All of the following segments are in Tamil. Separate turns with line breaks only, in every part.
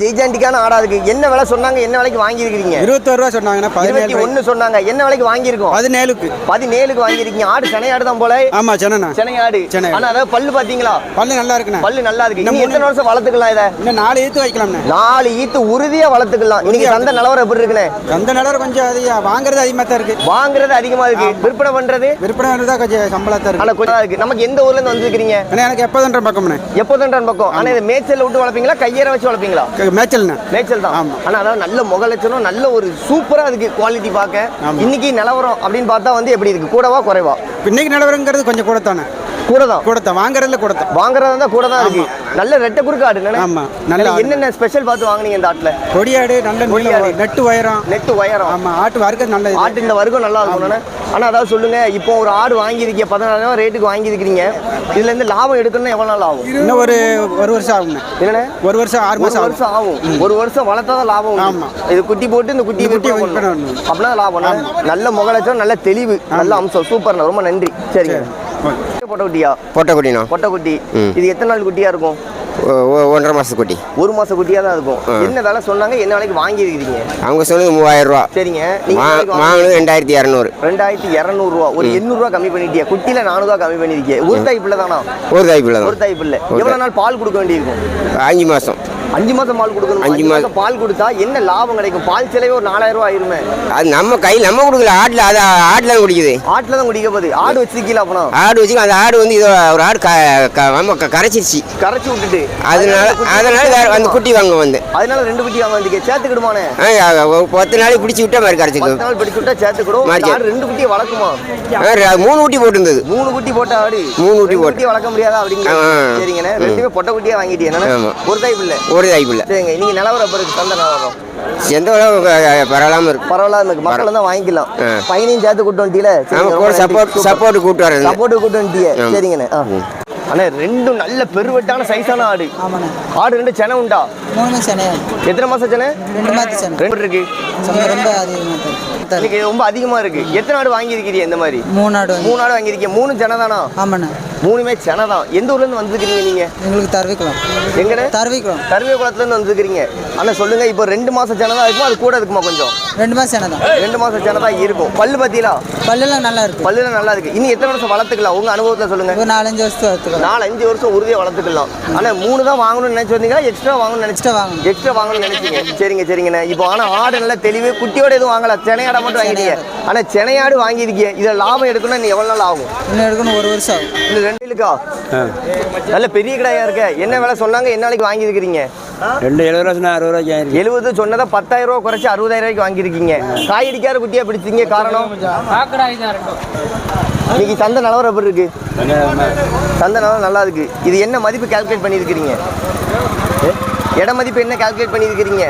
ஜெய்ஜாண்டிக்கான ஆடா இருக்கு என்ன விலை சொன்னாங்க என்ன விலைக்கு வாங்கியிருக்கீங்க
இருபத்தோரு ரூபா சொன்னாங்கண்ணா
இருபத்தி ஒண்ணு சொன்னாங்க என்ன விலைக்கு வாங்கியிருக்கோம்?
பதினேழுக்கு.
பதினேழுக்கு வாங்கியிருக்கீங்க. ஆடு சென்னையாடு தான் போல.
ஆமா சொன்னண்ணா
சென்னையாடு
சென்னை.
ஆனா அதாவது பல்லு பாத்தீங்களா
பல்லு நல்லா இருக்குண்ணா.
பல்லு நல்லா இருக்கு.
இன்னும்
எத்தனை வருஷம் வளர்த்துக்கலாம் இதை?
இன்னும் நாலு ஈத்து
நாலு ஈத்து உறுதியா வளர்த்துக்கலாம். இன்னைக்கு சந்தை நிலவரம் எப்படி இருக்குண்ணே?
அந்த நிலவரம் கொஞ்சம் அதிகம் வாங்குறது அதிகமாக தான் இருக்கு.
வாங்குறது அதிகமா இருக்கு. விற்பனை பண்றது?
விற்பனை தான் கொஞ்சம் சம்பளம் தான் இருக்கு.
கொஞ்சம் இருக்கு. நமக்கு எந்த ஊர்ல இருந்து வந்திருக்கீங்க
எனக்கு எப்போதுன்ற பக்கம்ண்ணே.
எப்போதும் டன் பக்கம் ஆனா இதை விட்டு வளர்ப்பீங்களா? கையேற வச்சு வளர்ப்பீங்களா?
மேய்ச்சல்ண்ணா
மேய்ச்சல் தான்.
ஆமா.
ஆனா அதாவது நல்ல முக லட்சணம் நல்ல ஒரு சூப்பரா இருக்கு குவாலிட்டி பார்க்க. இன்னைக்கு நிலவரம் அப்படின்னு பார்த்தா வந்து எப்படி இருக்கு? கூடவா குறைவா?
இன்னைக்கு நிலவரங்கிறது கொஞ்சம் கூட தானே
கூட தான்
கூட தான் வாங்குறதுல கூட தான்
வாங்குறதா இருந்தா கூட தான் இருக்கு நல்ல ரெட்டை குறுக்கு ஆடு என்னண்ணே?
ஆமா, நல்ல.
என்னென்ன ஸ்பெஷல் பார்த்து வாங்குனீங்க இந்த ஆட்டுல?
கொடியாடு நல்ல
கொடியாடு.
நெட்டு உயரம்.
நெட்டு உயரம்.
ஆமா ஆட்டு வறுக்கிறது நல்ல.
ஆட்டு இந்த வர்க்கம் நல்லா இருக்கும் அண்ணே. ஆனா அதாவது சொல்லுங்க இப்போ ஒரு ஆடு வாங்கியிருக்கீங்க பதினாலாயிரம் ரேட்டுக்கு வாங்கியிருக்கிறீங்க. இதுல இருந்து லாபம் எடுக்கணும்னா எவ்வளவு நாள் ஆகும்?
இன்னும் ஒரு ஒரு வருஷம் ஆகுண்ணே
என்னண்ணே?
ஒரு வருஷம் ஆறு ஆகும்.
வருஷம் ஆகும். ஒரு வருஷம் வளர்த்தா தான் லாபம் உண்டு.
ஆமா.
இது குட்டி போட்டு இந்த குட்டி. பண்ணணும். அப்படின்னா லாபம். நல்ல முகலட்சம் நல்ல தெளிவு நல்ல அம்சம். சூப்பர்ண்ணா. ரொம்ப நன்றி. சரிங்க. பொட்டை குட்டியா
பொட்டை குட்டிண்ணா
பொட்டை குட்டி
ம்.
இது எத்தனை நாள் குட்டியா இருக்கும்?
ஒன்றரை மாதத்து குட்டி.
ஒரு மாச குட்டியா தான் இருக்கும். என்ன விலை சொன்னாங்க என்ன விலைக்கு வாங்கி இருக்கிறீங்க
அவங்க சொன்னது மூவாயிரம் ரூபா
சரிங்க?
வாங்கினது ரெண்டாயிரத்தி இரநூறு.
ரெண்டாயிரத்தி இரநூறுவா. ஒரு எண்ணூறுவா கம்மி பண்ணிட்டியா? குட்டியில நானூறுவா கம்மி பண்ணிருக்கீங்க ஒரு தாய் பிள்ளை தானா?
ஒரு தாய்ப்பில்
ஒரு
தான்.
தாய் பிள்ளை
ஒரு
எவ்வளவு நாள் பால் கொடுக்க வேண்டியிருக்கும்?
அஞ்சு மாதம்
அஞ்சு மாசம் பால் கொடுக்கணும்.
அஞ்சு. மாசம்
பால் கொடுத்தா என்ன லாபம் கிடைக்கும்? பால் செலவே ஒரு நாலாயிரம் ரூபாய் ஆயிருமே.
அது நம்ம கையில் நம்ம கொடுக்கல. ஆட்டில் அது ஆட்டில் தான் குடிக்குது.
ஆட்டுல தான் குடிக்க போகுது. ஆடு வச்சிருக்கீங்களா அப்பனா
ஆடு வச்சு அந்த ஆடு வந்து இது ஒரு ஆடு நம்ம கரைச்சிருச்சு.
கரைச்சி விட்டுட்டு.
அதனால அதனால அந்த குட்டி வாங்க வந்து
அதனால ரெண்டு குட்டி வாங்க சேர்த்துக்கிடுமானே
பத்து நாளைக்கு பிடிச்சி விட்டா மாதிரி
பத்து
கரைச்சிக்கும்
நாள் பிடிச்சு விட்டா சேர்த்துக்கிடும் ரெண்டு குட்டியை வளர்க்குமா?
மூணு குட்டி போட்டிருந்தது.
மூணு குட்டி போட்ட ஆடு
மூணு குட்டி போட்டு.
குட்டி வளர்க்க முடியாதா அப்படிங்க
ஆ.
சரிங்கண்ணே. ரெண்டுமே பொட்டை குட்டியா வாங்கிட்டீங்க
ஆமா.
ஒரு தாய் பிள்ளை.
ஒரு தாய்ப்பில்
சரிங்க. நீங்க நிலவரம் பிறகு தந்த நிலவரம்.
எந்த அளவு பரவாயில்லாமல் இருக்கும்
பரவாயில்ல இருக்கு. மக்கள் தான் வாங்கிக்கலாம். பையனையும் சேர்த்து கூட்டு
கூட சப்போர்ட் சப்போர்ட் கூட்டு வரது
சப்போர்ட் கூட்டு வந்துட்டியே.
ஆமா.
சரிங்கண்ணே. அண்ணே ரெண்டும் நல்ல பெருவெட்டான சைஸான ஆடு.
ஆமாண்ணே.
ஆடு ரெண்டு செனை உண்டா?
மூணு சென்னையா
எத்தனை மாசம் செனை?
ரெண்டு மாதம் சென்னை
ரெண்டு இருக்கு.
ரொம்ப அதிகமாக
இன்னைக்கு ரொம்ப அதிகமா இருக்கு. எத்தனை ஆடு வாங்கியிருக்கிறீங்க இந்த மாதிரி?
மூணு ஆடு
மூணு ஆடு வாங்கியிருக்கீங்க. மூணு செனை தானா?
ஆமாண்ணே.
மூணுமே செனை தான். எந்த ஊர்ல இருந்து வந்திருக்கீங்க நீங்க?
எங்களுக்கு தரவிக்கலாம்
எங்கண்ணே?
தரவிக்கலாம்
கருவே குளத்துல இருந்து வந்திருக்கீங்க அண்ணா சொல்லுங்க இப்போ ரெண்டு மாசம் செனை தான் இருக்குமா? அது கூட இருக்குமா கொஞ்சம்?
ரெண்டு மாதம் சென்னை தான்
ரெண்டு மாசம் செனை தான் இருக்கும். பல்லு பாத்தீங்களா
பல்லெல்லாம் நல்லா இருக்கு.
பல்லுல நல்லா இருக்கு. இனி எத்தனை வருஷம் வளர்த்துக்கலாம்? உங்க அனுபவத்துல சொல்லுங்க.
ஒரு நாலஞ்சு வருஷத்துக்கு வரத்துக்கலாம்
நாலு அஞ்சு வருஷம் உறுதியா வளர்த்துக்கலாம். ஆனா மூணு தான் வாங்கணும்னு நினைச்சு வந்தீங்களா எக்ஸ்ட்ரா வாங்கணும்னு நினைச்சு
எக்ஸ்ட்ரா வாங்கணும்.
எக்ஸ்ட்ரா வாங்கணும்னு நினைச்சீங்க. சரிங்க சரிங்கண்ணே. இப்போ ஆனா ஆடு நல்ல தெளிவு. குட்டியோட எதுவும் வாங்கல. செனையாடை மட்டும் வாங்கிட்டீங்க. ஆனா செனையாடு வாங்கியிருக்கீங்க. இதுல லாபம் எடுக்கணும்னா இன்னும் எவ்வளவு நாள் ஆகும்?
இன்னும் எடுக்கணும் ஒரு வருஷம் ஆகும்.
இந்த ரெண்டு இருக்கா நல்ல பெரிய கடையா இருக்க. என்ன விலை சொன்னாங்க? என்ன நாளைக்கு வாங்கியிருக்கிறீங்க?
ரெண்டு எழுபது ரூபா அறுபது ரூபாய்க்கு ஆயிருக்கு
எழுபது சொன்னதை பத்தாயிரம் ரூபா குறைச்சி அறுபதாயிரம் ரூபாய்க்கு வாங்கியிருக்கீங்க. காய் அடிக்காத குட்டியா பிடிச்சிங்க காரணம்? இன்னைக்கு சந்தை நிலவரம் எப்படி இருக்கு? சந்தை நிலவரம் நல்லா இருக்கு. இது என்ன மதிப்பு கால்குலேட் பண்ணியிருக்கிறீங்க? இட மதிப்பு என்ன கால்குலேட் பண்ணியிருக்கிறீங்க?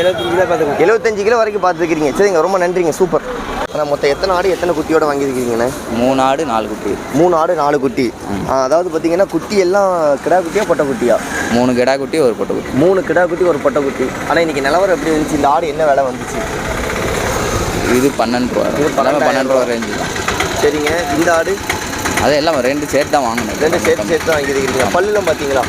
எழுபத்தஞ்சு கிலோ பார்த்துக்கோங்க.
எழுபத்தஞ்சு கிலோ வரைக்கும் பார்த்துருக்கிறீங்க. சரிங்க ரொம்ப நன்றிங்க சூப்பர் ஆனால் மொத்தம் எத்தனை ஆடு எத்தனை குட்டியோட வாங்கியிருக்கிறீங்கண்ணே
மூணு ஆடு நாலு குட்டி.
மூணு ஆடு நாலு குட்டி. அதாவது பார்த்தீங்கன்னா குட்டி எல்லாம் கிடா குட்டியா பொட்டை குட்டியா?
மூணு கிடா குட்டி ஒரு பொட்டை குட்டி.
மூணு கிடா குட்டி ஒரு பொட்டை குட்டி. ஆனால் இன்னைக்கு நிலவரம் எப்படி இருந்துச்சு? இந்த ஆடு என்ன விலை வந்துச்சு?
இது பன்னெண்டு ரூபா.
இது
பன்னெண்டு ரூபா ரேஞ்சு தான்.
சரிங்க. இந்த ஆடு?
அது எல்லாம் ரெண்டு சேர்த்து தான் வாங்கணும்
ரெண்டு சேர்த்து சேர்த்து தான் வாங்கியிருக்கிறீங்க. பல்லுலாம் பார்த்தீங்களா?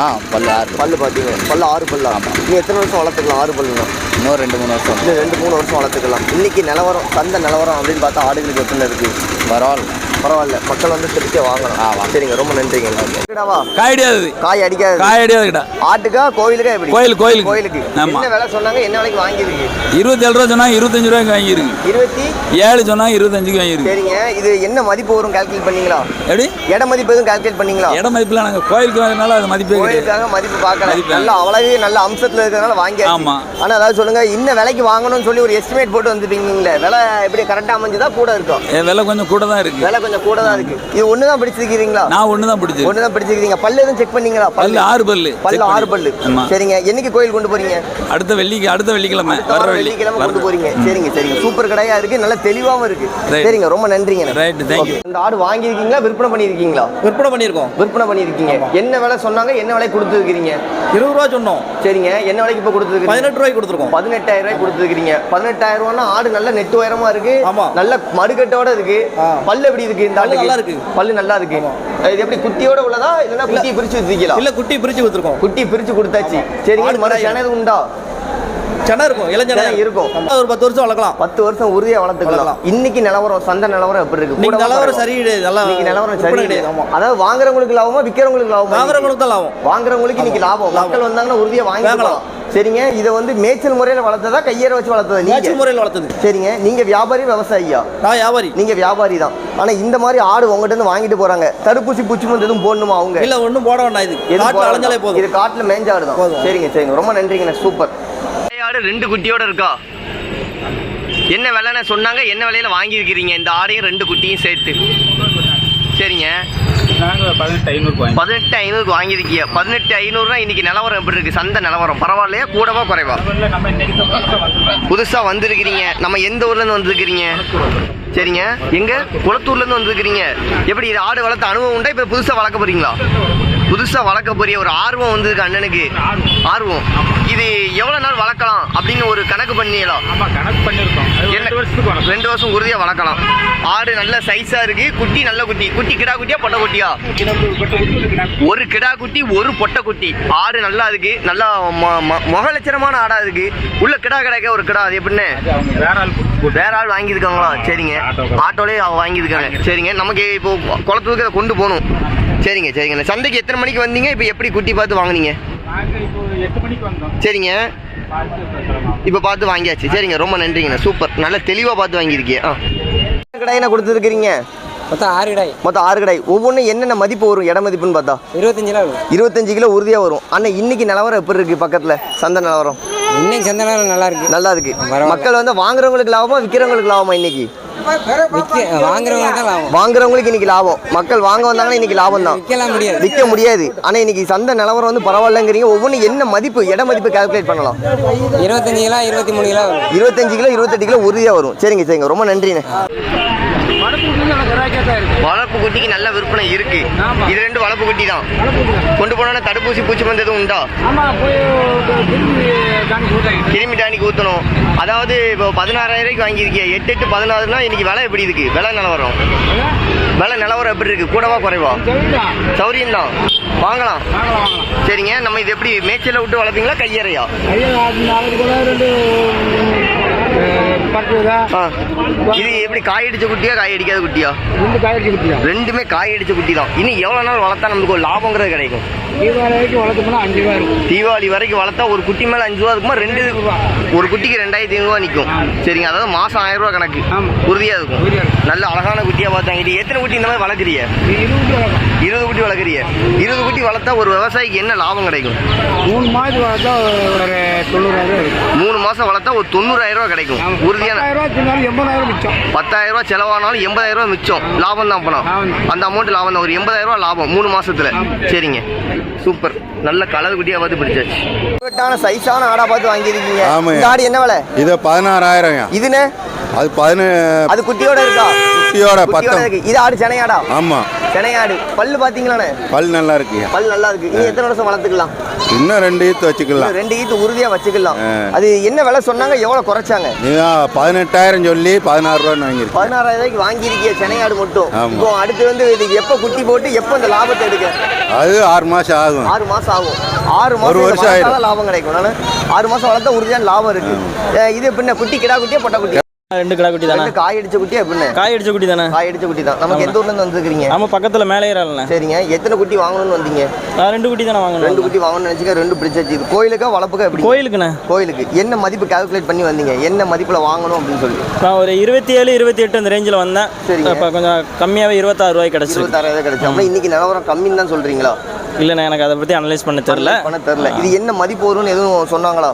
ஆ பல்லு ஆறு.
பல்லு பார்த்தீங்க. பல்லு ஆறு பல்லா? நீ எத்தனை வருஷம் வளர்த்துக்கலாம் ஆறு பல்லுனா?
இன்னும் ரெண்டு மூணு வருஷம்.
இன்னும் ரெண்டு மூணு வருஷம் வளர்த்துக்கலாம். இன்னைக்கு நிலவரம் சந்தை நிலவரம் அப்படின்னு பார்த்தா ஆடுகளுக்கு எத்தனை இருக்கு?
பரவாயில்ல.
பரவாயில்ல. மக்கள் வந்து திருப்தியாக வாங்கலாம்
ஆ, வாங்க.
சரிங்க ரொம்ப நன்றிங்க. கிடாவா
காயடியாது
காய் அடிக்காது.
காயடியாது கிட்ட
ஆட்டுக்கா கோயிலுக்கா எப்படி?
கோயில், கோயிலுக்கு.
கோயிலுக்கு.
ஆமா.
என்ன விலை சொன்னாங்க என்ன விலைக்கு வாங்கியிருக்கு?
இருபத்தி ஏழு ரூபா சொன்னா இருபத்தஞ்சு ரூபாய்க்கு வாங்கியிருக்கு.
இருபத்தி?
ஏழு சொன்னா இருபத்தஞ்சுக்கு வாங்கியிருக்கு.
சரிங்க. இது என்ன மதிப்பு வரும் கால்குலேட் பண்ணீங்களா?
எப்படி?
இட மதிப்பு எதுவும் கால்குலேட் பண்ணீங்களா?
இட மதிப்புல நாங்கள் கோயிலுக்கு வாங்கினால அது மதிப்பே
கோயிலுக்காக மதிப்பு பார்க்கல.
மதிப்பு.
நல்ல அவ்வளவு நல்ல அம்சத்துல இருக்கிறதுனால வாங்கியாச்சு.
ஆமா.
ஆனா அதாவது சொல்லுங்க இன்ன விலைக்கு வாங்கணும்னு சொல்லி ஒரு எஸ்டிமேட் போட்டு வந்துட்டீங்களே விலை எப்படி கரெக்டா அமைஞ்சுதா கூட இருக்கும்
விலை கொஞ்சம் கூட தான் இருக்கு.
விலை கொஞ்சம் கூட தான் இருக்கு. இது ஒண்ணு தான் பிடிச்சிருக்கீங்களா
நான் ஒன்று தான் பிடிச்சது
ஒண்ணு தான் பிடிச்சிருக்கீங்க பல்லு எதுவும் செக் பண்ணீங்களா?
பல்லு. ஆறு பல்லு.
பல்லு ஆறு. பல்லு. சரிங்க. என்னைக்கு கோயில் கொண்டு போறீங்க?
அடுத்த வெள்ளிக்கு அடுத்த வெள்ளிக்கிழமை. வெள்ளி.
வெள்ளிக்கிழமை கொண்டு போறீங்க. சரிங்க சரிங்க. சூப்பர் கடையா இருக்கு. நல்ல தெளிவாவும் இருக்கு.
Right.
சரிங்க ரொம்ப நன்றிங்க.
Thank you.
இந்த ஆடு வாங்கியிருக்கீங்களா விற்பனை பண்ணியிருக்கீங்களா?
விற்பனை பண்ணியிருக்கோம்.
விற்பனை பண்ணியிருக்கீங்க. என்ன விலை சொன்னாங்க? என்ன விலை கொடுத்துருக்கீங்க
இருபது ரூபா சொன்னோம்.
சரிங்க. என்ன விலைக்கு இப்போ கொடுத்துருக்கீங்க
பதினெட்டு ரூபாய்க்கு கொடுத்துருக்கோம்.
பதினெட்டாயிரம் ரூபாய் கொடுத்துருக்கீங்க பதினெட்டாயிரம் ரூபாய்னா ஆடு நல்ல நெட்டு உயரமா இருக்கு.
ஆமா.
நல்ல மடுக்கட்டோட இருக்கு. பல்லு எப்படி இருக்கு? இருக்கு இந்த ஆட்டுக்கு
நல்லா இருக்கு.
பல்லு நல்லா இருக்கு. இது எப்படி குட்டியோட உள்ளதா இல்லைன்னா குட்டியை பிரிச்சு வச்சுக்கலாம்
இல்ல குட்டி பிரிச்சு கொடுத்துருக்கோம்
குட்டி பிரிச்சு கொடுத்தாச்சு. சரிங்க இது மாதிரி செனது உண்டா?
சென்னை இருக்கும் இளஞ்சனை
செனை. இருக்கும்.
ஒரு பத்து வருஷம் வளர்க்கலாம்.
பத்து வருஷம் உறுதியா வளர்த்துக்கலாம். இன்னைக்கு நிலவரம் சந்தை நிலவரம் எப்படி இருக்கு? கூடவா
நிலவரம்? சரி கிடையாது
இன்னைக்கு நிலவரம் சரி
கிடையாது.
அதாவது வாங்குறவங்களுக்கு லாபமா விக்கிறவங்களுக்கு லாபமா?
வாங்குறவங்களுக்கு தான் லாபம்.
வாங்குறவங்களுக்கு இன்னைக்கு லாபம். மக்கள் வந்தாங்கன்னா உறுதியா வாங்கிக்கலாம். சரிங்க இதை வந்து மேய்ச்சல் முறையில வளர்த்ததா கையேற வச்சு வளர்த்ததா நீங்க?
முறையில் வளர்த்தது.
சரிங்க நீங்க வியாபாரி விவசாயியா?
நான் வியாபாரி.
நீங்க வியாபாரி தான். ஆனா இந்த மாதிரி ஆடு உங்ககிட்ட இருந்து வாங்கிட்டு போறாங்க. தடுப்பூசி பூச்சி மருந்து எதுவும் போடணுமா அவங்க?
இல்ல ஒண்ணும் போட வேண்டாம். இது காட்டுல அலைஞ்சாலே. போதும்.
இது காட்டுல மேய்ஞ்ச ஆடு தான். சரிங்க சரிங்க. ரொம்ப நன்றிங்கண்ணே சூப்பர் ஆடு ரெண்டு குட்டியோட இருக்கா? என்ன விலைன்னு சொன்னாங்க என்ன விலையில வாங்கியிருக்கிறீங்க? இந்த ஆடையும் ரெண்டு குட்டியும் சேர்த்து. சரிங்க. பதினெட்டு ஐநூறுக்கு வாங்கியிருக்கீங்க பதினெட்டு ஐநூறுனா இன்னைக்கு நிலவரம் எப்படி இருக்கு? சந்தை நிலவரம். பரவாயில்லையா? கூடவா குறைவா? புதுசா வந்திருக்கிறீங்க. நம்ம எந்த ஊர்ல இருந்து வந்திருக்கிறீங்க? சரிங்க. எங்க? குளத்தூர்ல இருந்து வந்திருக்கிறீங்க. எப்படி இது ஆடு வளர்த்த அனுபவம் உண்டா? இப்ப புதுசா வளர்க்க போறீங்களா? புதுசா வளர்க்க போறிய ஒரு ஆர்வம் வந்திருக்கு அண்ணனுக்கு. ஆர்வம். இது எவ்வளவு நாள் வளர்க்கலாம் அப்படின்னு ஒரு கணக்கு பண்ணிடலாம் என்ன? ரெண்டு வருஷம் உறுதியா வளர்க்கலாம். ஆடு நல்ல சைஸா இருக்கு குட்டி நல்ல குட்டி. குட்டி கிடா குட்டியா பொட்டை குட்டியா? ஒரு கிடா குட்டி ஒரு பொட்டை குட்டி. ஆடு நல்லா இருக்கு நல்லா மொ- மொ- முக லட்சணமான ஆடா இருக்கு. உள்ள கிடா கிடைக்க ஒரு கிடா அது எப்படின்னு? வேற ஆள் வாங்கியிருக்காங்களா? சரிங்க. ஆட்டோலயே வாங்கியிருக்காங்க. சரிங்க நமக்கு இப்போ குளத்துக்கு அதை கொண்டு போகணும். சரிங்க சரிங்க. சந்தைக்கு எத்தனை மணிக்கு வந்தீங்க? இப்போ எப்படி குட்டி பார்த்து வாங்குனீங்க? சரிங்க. இப்போ பார்த்து வாங்கியாச்சு. சரிங்க ரொம்ப நன்றிங்கண்ணா சூப்பர். நல்ல தெளிவாக பார்த்து வாங்கியிருக்கீங்க. ஆ. கடையின கொடுத்துருக்கிறீங்க?
மொத்தம் ஆறு கடாய்.
மொத்தம் ஆறு கடை ஒவ்வொன்றும் என்னென்ன மதிப்பு வரும்? இட மதிப்புன்னு பார்த்தா?
இருபத்தஞ்சு கிலோ வரும்.
இருபத்தஞ்சு கிலோ உறுதியாக வரும். ஆனால் இன்னைக்கு நிலவரம் எப்படி இருக்கு பக்கத்தில்? சந்தை நிலவரம்?
இன்னைக்கு சந்தை நல்லா இருக்கு.
நல்லா இருக்கு. மக்கள் வந்து வாங்குறவங்களுக்கு லாபமா விற்கிறவங்களுக்கு லாபமா இன்னைக்கு?
விற்க வாங்குறவங்க தான் லாபம்.
வாங்குறவங்களுக்கு இன்னைக்கு லாபம். மக்கள் வாங்க வந்தாங்கன்னா இன்னைக்கு லாபம் தான்.
முடியாது.
விற்க முடியாது. ஆனால் இன்னைக்கு சந்தை நிலவரம் வந்து பரவாயில்லங்கிறீங்க. ஒவ்வொன்றும் என்ன மதிப்பு இட மதிப்பு கால்குலேட் பண்ணலாம்.
இருபத்தஞ்சு கிலோ இருபத்தி மூணு கிலோ
இருபத்தஞ்சு கிலோ இருபத்தெட்டு கிலோ உறுதியாக வரும். சரிங்க சரிங்க. ரொம்ப நன்றிண்ணே. வளர்ப்பு குட்டிக்கு நல்ல விற்பனை இருக்கு. இது ரெண்டு வளர்ப்பு குட்டி தான். கொண்டு போனோன்னா தடுப்பூசி பூச்சி மருந்து எதுவும் உண்டா? கிருமி டானிக்கு ஊற்றணும் அதாவது இப்போ பதினாறாயிரம் ரூபாய்க்கு வாங்கியிருக்கீங்க எட்டு எட்டு பதினாறுனா இன்னைக்கு விலை எப்படி இருக்கு? விலை நிலவரம். விலை நிலவரம் எப்படி இருக்கு? கூடவா குறைவா? சௌரியம் தான் வாங்கலாம். சரிங்க. நம்ம இது எப்படி மேய்ச்சல விட்டு வளர்ப்பீங்களா கையறையா. இது எப்படி காய் அடிச்ச குட்டியா? காய் அடிக்காத குட்டியா? ரெண்டுமே காய் அடிச்ச குட்டி தான் இன்னும் எவ்வளவு நாள் வளர்த்தா நமக்கு ஒரு லாபங்கிறது கிடைக்கும். தீபாவளி வரைக்கும் வளர்த்தா ஒரு குட்டி மேல அஞ்சு ரூபா இருக்குமா? ரெண்டு ஒரு குட்டிக்கு ரெண்டாயிரத்தி ஐநூறு ரூபா நிற்கும் சரிங்க. அதாவது மாசம் ஆயிரம் ரூபா கணக்கு. உறுதியா இருக்கும். நல்ல அழகான குட்டியா பார்த்தாங்க இது எத்தனை குட்டி இந்த மாதிரி வளர்க்குறீங்க? இருபது குட்டி வளர்க்குறீங்க. இருபது குட்டி வளர்த்தா ஒரு விவசாயிக்கு என்ன லாபம் கிடைக்கும்?
மூணு மாதம் வளர்த்தா ஒரு தொண்ணூறாயிரம் இருக்கும்
மூணு மாசம் வளர்த்தா ஒரு தொண்ணூறாயிரம் ரூபா கிடைக்கும். உறுதியான
ரூபா எண்பதாயிரம் மிச்சம்.
பத்தாயிரம் ரூபாய் செலவானாலும் எண்பதாயிரம் ரூபாய் மிச்சம். லாபம் தான் பணம் அந்த அமௌண்ட் லாபம் தான் ஒரு எண்பதாயிரம் ரூபாய் லாபம் மூணு மாசத்துல. சரிங்க. சூப்பர். நல்ல கலர் குட்டியா பார்த்து பிடிச்சாச்சு. சைஸான ஆடா பார்த்து வாங்கியிருக்கீங்க. இந்த ஆடு என்ன விலை?
இது பதினாறாயிரம்
இதுன்னு?
அது பதினு
அது குட்டியோட இருக்கா?
குட்டியோட
இருக்கு. இது ஆடு சென்னையாடா
ஆமாம்
சென்னையாடு. பல்லு பாத்தீங்களாண்ணே
பல் நல்லா இருக்குயா
பல் நல்லா இருக்கு. இனி எத்தனை வருஷம் வளர்த்துக்கலாம்?
இன்னும் ரெண்டு ஈத்து வச்சுக்கலாம்.
இன்னும் ரெண்டு ஈத்து உறுதியா வச்சுக்கலாம். அது என்ன விலை சொன்னாங்க? எவ்வளவு குறைச்சாங்க?
பதினெட்டாயிரம் சொல்லி பதினாறு ரூபான்னு வாங்கியிருக்கு.
பதினாறாயிரம் ரூபாய்க்கு வாங்கியிருக்கீங்க சென்னையாடு மட்டும். இப்போ அடுத்து வந்து இது எப்போ குட்டி போட்டு எப்போ இந்த லாபத்தை எடுக்க?
அது ஆறு மாதம் ஆகும்.
ஆறு மாசம் ஆகும். ஆறு மாசம்
வருஷம்
லாபம் கிடைக்கும். ஆறு மாசம் வளர்த்தா உறுதியான லாபம் இருக்கு. இது பின்ன குட்டி கிடா குட்டியா பொட்டை குட்டி
ரெண்டு கடை குட்டி தானே?
ரெண்டு காய் அடிச்ச குட்டியா பின்ன
காய் அடிச்ச குட்டி தானே?
காய் அடிச்ச குட்டி தான். நமக்கு எந்த ஊர்ல இருந்து வந்துருக்கீங்க?
ஆமா பக்கத்துல மேலே ஏறாள்ண்ணே
சரிங்க. எத்தனை குட்டி வாங்கணும்னு வந்தீங்க?
நான் ரெண்டு குட்டி தானே
ரெண்டு
வாங்கணும்
குட்டி வாங்கணும்னு நினைச்சுக்க ரெண்டு பிடிச்சாச்சு. இது கோயிலுக்கா வளர்ப்புக்கா எப்படி?
கோயிலுக்குண்ணே.
கோயிலுக்கு. என்ன மதிப்பு கால்குலேட் பண்ணி வந்தீங்க? என்ன மதிப்புல வாங்கணும் அப்படின்னு சொல்லி.
நான் ஒரு இருபத்தி ஏழு இருபத்தி எட்டு அந்த ரேஞ்சில் வந்தேன்.
சரிங்க.
இப்போ கொஞ்சம் கம்மியாகவே இருபத்தாறு ரூபாய் கிடச்சிருக்கு.
இருபத்தாறாயிரம் கிடைச்சு அப்ப இன்னைக்கு நிலவரம் கம்மின்னு தான் சொல்றீங்களா?
இல்லைண்ணே எனக்கு அதை பற்றி அனலைஸ் பண்ண தெரில.
பண்ண தெரியல இது என்ன மதிப்பு வரும்னு எதுவும் சொன்னாங்களா?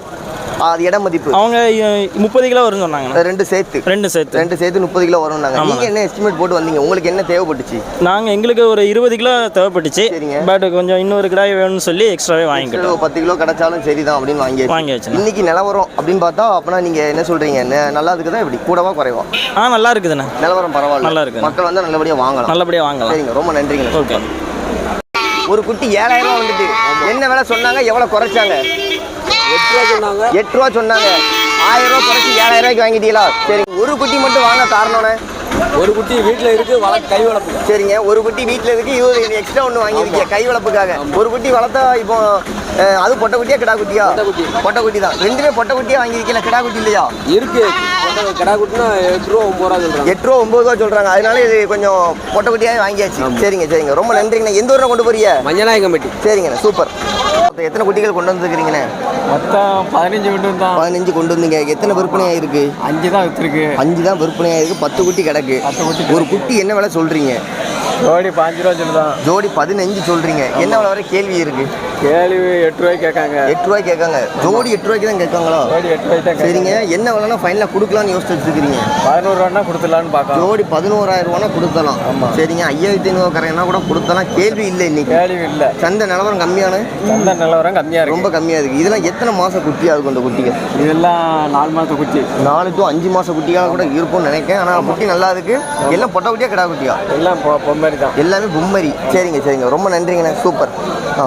அது இட மதிப்பு.
அவங்க முப்பது கிலோ வரும்னு சொன்னாங்கண்ணே
ரெண்டு சேர்த்து.
ரெண்டு சேர்த்து.
ரெண்டு சேர்த்து முப்பது கிலோ வரும்னாங்க
ஆமாங்க.
நீங்க என்ன எஸ்டிமேட் போட்டு வந்தீங்க? உங்களுக்கு என்ன தேவைப்பட்டுச்சு?
நாங்கள் எங்களுக்கு ஒரு இருபது கிலோ தேவைப்பட்டுச்சு.
சரிங்க.
பட் கொஞ்சம் இன்னொரு கிடாய் வேணும்னு சொல்லி எக்ஸ்ட்ராவே வாங்கிக்கிட்டோம்.
பத்து கிலோ கிடைச்சாலும் சரிதான் அப்படின்னு வாங்கியாச்சு
வாங்கியாச்சுண்ணே.
இன்னைக்கு நிலவரம் அப்படின்னு பார்த்தா அப்பனா நீங்க என்ன சொல்றீங்க? நெ- நல்லா இருக்குதா இப்படி கூடவா குறைவா?
ஆ நல்லா இருக்குதுண்ணே.
நிலவரம் பரவாயில்ல.
நல்லா இருக்குது.
மக்கள் வந்து நல்லபடியா வாங்கலாம்.
நல்லபடியாக வாங்கலாம்.
சரிங்க ரொம்ப நன்றிங்க.
ஓகே
ஒரு குட்டி ஏழாயிரம் ரூபா வந்துட்டு. என்ன விலை சொன்னாங்க? எவ்வளவு குறைச்சாங்க? எட்டு ரூபா சொன்னாங்க. ஆயிரம் ரூபா குறைச்சி ஏழாயிரம் ரூபாய்க்கு வாங்கிட்டீங்களா? சரி ஒரு குட்டி மட்டும் வாங்க காரணம்னே
ஒரு குட்டி வீட்டில் இருக்கு வளர்க்க கை வளர்ப்பு
சரிங்க ஒரு குட்டி வீட்டில் இருக்கு இது எக்ஸ்ட்ரா ஒன்று வாங்கியிருக்கீங்க கை வளர்ப்புக்காக. ஒரு குட்டி வளர்த்தா இப்போ அது பொட்டை குட்டியா கிடா குட்டியா?
பொட்டை குட்டி.
பொட்டை குட்டி தான். ரெண்டுமே பொட்டை குட்டியா வாங்கியிருக்கீங்களா? கிடா குட்டி இல்லையா?
இருக்கு. கடா குட்டினா எட்டு ரூபா ஒம்பது ரூபா சொல்கிறாங்க
எட்டு ரூபா ஒம்பது ரூபா சொல்றாங்க. அதனால இது கொஞ்சம் பொட்டை குட்டியாவே வாங்கியாச்சு. சரிங்க சரிங்க. ரொம்ப நன்றிங்கண்ணா. எந்த ஊரில் கொண்டு போறீங்க?
மஞ்சநாயக்கம்பட்டி
சரிங்கண்ணா. சூப்பர். எத்தனை குட்டிகள் கொண்டு வந்துருக்கிறீங்கண்ணே?
மொத்தம் பதினஞ்சு விட்டு தான்
பதினஞ்சு கொண்டு வந்தீங்க. எத்தனை விற்பனையாக இருக்கு?
அஞ்சு தான் விற்றுருக்கு
அஞ்சு தான் விற்பனையாக இருக்கு. பத்து குட்டி கிடக்கு.
பத்து குட்டி
ஒரு குட்டி என்ன விலை சொல்றீங்க?
ஜோடி பாஞ்சு ரூபா சொல்லுதான்.
ஜோடி பதினஞ்சு சொல்றீங்க. என்ன விலை வரை கேள்வி இருக்கு?
கேள்வி எட்டு ரூபாய்க்கு கேட்காங்க.
எட்டு ரூபாய் கேட்காங்க. ஜோடி எட்டு ரூபாய்க்கு தான் கேட்காங்களா?
ஜோடி எட்டு ரூபாய்க்கு தான்
சரிங்க. என்ன விலைனா ஃபைனலாக கொடுக்கலாம்னு யோசிச்சு வச்சுருக்கீங்க
பதினோரு ரூபான்னா கொடுத்துடலான்னு பார்க்கலாம்.
ஜோடி பதினோராயிரம் ரூபானா கொடுத்தலாம் சரிங்க. ஐயாயிரத்தி ஐநூறு கரையனா கூட கொடுத்தலாம். கேள்வி இல்லை இன்னைக்கு.
கேள்வி இல்லை.
சந்தை நிலவரம் கம்மியான?
சந்தை நிலவரம் கம்மியாக இருக்கு.
ரொம்ப கம்மியாக இருக்குது இதெல்லாம் எத்தனை மாதம் குட்டியாக இருக்கும் அந்த குட்டிகள்?
இதெல்லாம் நாலு மாதத்து குச்சி
நாலு டு அஞ்சு மாதம் குட்டியாக கூட இருக்கும்னு நினைக்கிறேன். ஆனால் குட்டி நல்லா இருக்கு. எல்லாம் பொட்டை குட்டியா கிடா குட்டியா?
எல்லாம் பொம்மரி தான்
எல்லாமே பொம்மரி. சரிங்க சரிங்க. ரொம்ப நன்றிங்கண்ணே. சூப்பர். ஆ.